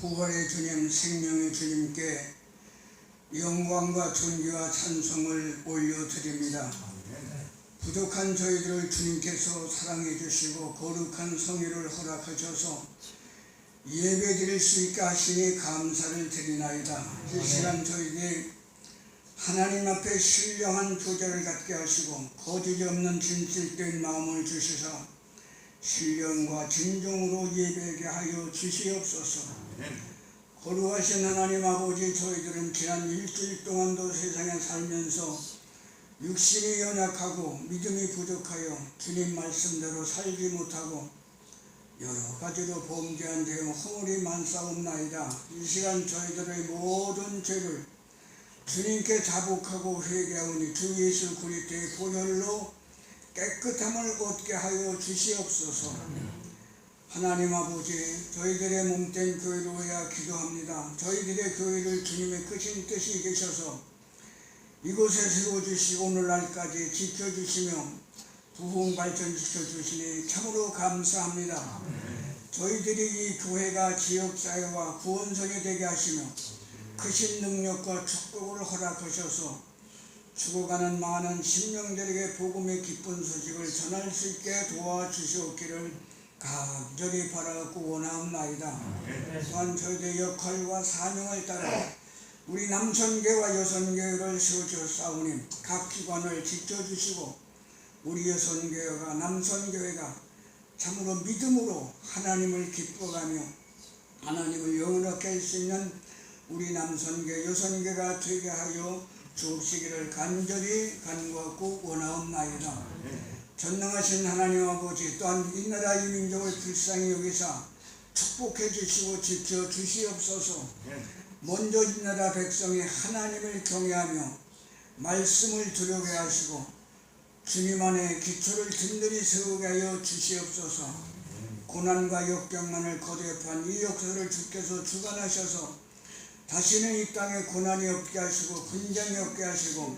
부활의 주님, 생명의 주님께 영광과 존귀와 찬송을 올려드립니다. 부족한 저희들을 주님께서 사랑해 주시고 거룩한 성의를 허락하셔서 예배 드릴 수 있게 하시니 감사를 드리나이다. 이 시간 저희들이 하나님 앞에 신령한 부자를 갖게 하시고 거짓이 없는 진실된 마음을 주시사 신령과 진정으로 예배하게 하여 주시옵소서. 거룩하신 하나님 아버지 저희들은 지난 일주일 동안도 세상에 살면서 육신이 연약하고 믿음이 부족하여 주님 말씀대로 살지 못하고 여러 가지로 범죄한 죄 허물이 많사옵나이다. 이 시간 저희들의 모든 죄를 주님께 자복하고 회개하오니 주 예수 그리스도의 보혈로 깨끗함을 얻게 하여 주시옵소서. 하나님 아버지 저희들의 몸된 교회로 해야 기도합니다. 저희들의 교회를 주님의 크신 뜻이 계셔서 이곳에 세워주시고 오늘날까지 지켜주시며 부흥 발전시켜 주시니 참으로 감사합니다. 저희들이 이 교회가 지역사회와 구원성이 되게 하시며 크신 능력과 축복을 허락하셔서 죽어가는 많은 심령들에게 복음의 기쁜 소식을 전할 수 있게 도와주시옵기를 간절히 바라고 원하옵나이다. 또한 저희들의 역할과 사명을 따라 우리 남선교와 여선교회를 세워주셨사오니 각 기관을 지켜주시고 우리 여선교회가 남선교회가 참으로 믿음으로 하나님을 기뻐가며 하나님을 영원하게 할 수 있는 우리 남선교 여선교가 되게 하여 주옵시기를 간절히 간구하고 원하옵나이다. 전능하신 하나님 아버지 또한 이 나라 이 민족을 불쌍히 여기사 축복해 주시고 지켜 주시옵소서. 먼저 이 나라 백성이 하나님을 경외하며 말씀을 두려게 하시고 주님 안에 기초를 든든히 세우게 하여 주시옵소서. 고난과 역병만을 거듭한 이 역사를 주께서 주관하셔서 다시는 이 땅에 고난이 없게 하시고 분쟁이 없게 하시고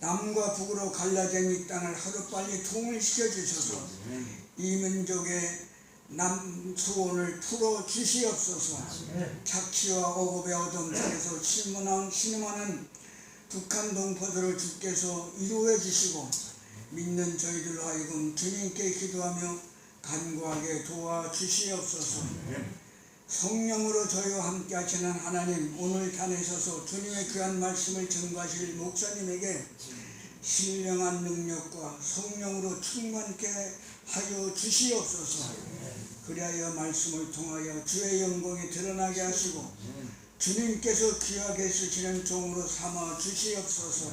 남과 북으로 갈라진 이 땅을 하루빨리 통일시켜 주셔서 이 민족의 남수원을 풀어 주시옵소서. 착취와 억압의 어둠 속에서 신문한 신음하는 북한 동포들을 주께서 이루어 주시고 믿는 저희들로 하여금 주님께 기도하며 간구하게 도와 주시옵소서 성령으로 저희와 함께 하시는 하나님 오늘 다내셔서 주님의 귀한 말씀을 증거하실 목사님에게 신령한 능력과 성령으로 충만케 하여 주시옵소서. 그리하여 말씀을 통하여 주의 영광이 드러나게 하시고 주님께서 귀하게 쓰시는 종으로 삼아 주시옵소서.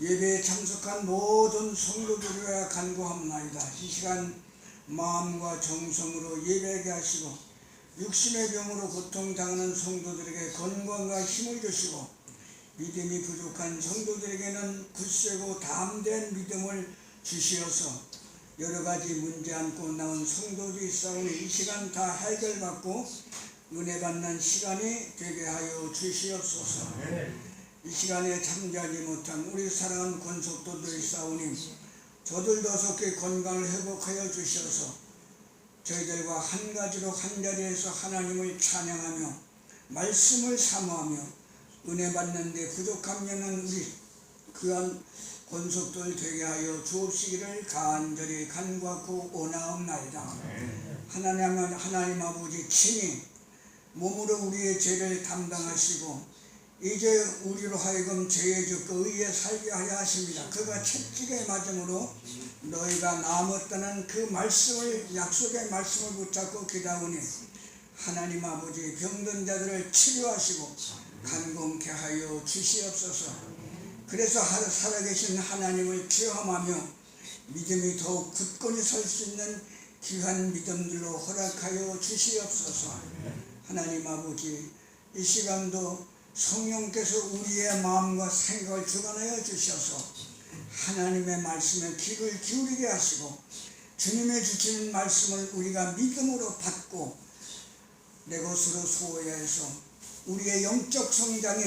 예배에 참석한 모든 성도들과 간구합나이다. 이 시간 마음과 정성으로 예배하게 하시고 육신의 병으로 고통당하는 성도들에게 건강과 힘을 주시고 믿음이 부족한 성도들에게는 굳세고 담대한 믿음을 주시어서 여러 가지 문제 안고 나온 성도들이 싸우니 이 시간 다 해결받고 은혜 받는 시간이 되게 하여 주시옵소서. 이 시간에 참여하지 못한 우리 사랑하는 권속도들이 싸우니 저들도 속히 건강을 회복하여 주셔서 저희들과 한 가지로 한 자리에서 하나님을 찬양하며 말씀을 사모하며 은혜 받는데 부족하면은 우리 그한 권속들 되게 하여 주옵시기를 간절히 간구하고 원하옵나이다. 하나님 하나님 아버지 친히 몸으로 우리의 죄를 담당하시고 이제 우리로 하여금 죄의 죽고 의에 살게 하려 하십니다. 그가 채찍에 맞음으로 너희가 남았다는 그 말씀을 약속의 말씀을 붙잡고 기다오니 하나님 아버지 병든 자들을 치료하시고 간공케 하여 주시옵소서. 그래서 하- 살아계신 하나님을 체험하며 믿음이 더욱 굳건히 설 수 있는 귀한 믿음들로 허락하여 주시옵소서. 하나님 아버지 이 시간도 성령께서 우리의 마음과 생각을 주관하여 주셔서 하나님의 말씀에 귀를 기울이게 하시고 주님의 주시는 말씀을 우리가 믿음으로 받고 내 것으로 소유해서 우리의 영적 성장에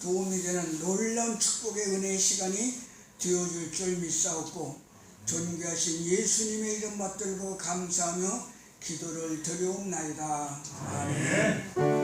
도움이 되는 놀라운 축복의 은혜의 시간이 되어줄 줄 믿사옵고 존귀하신 예수님의 이름 받들고 감사하며 기도를 드리옵나이다. 아멘.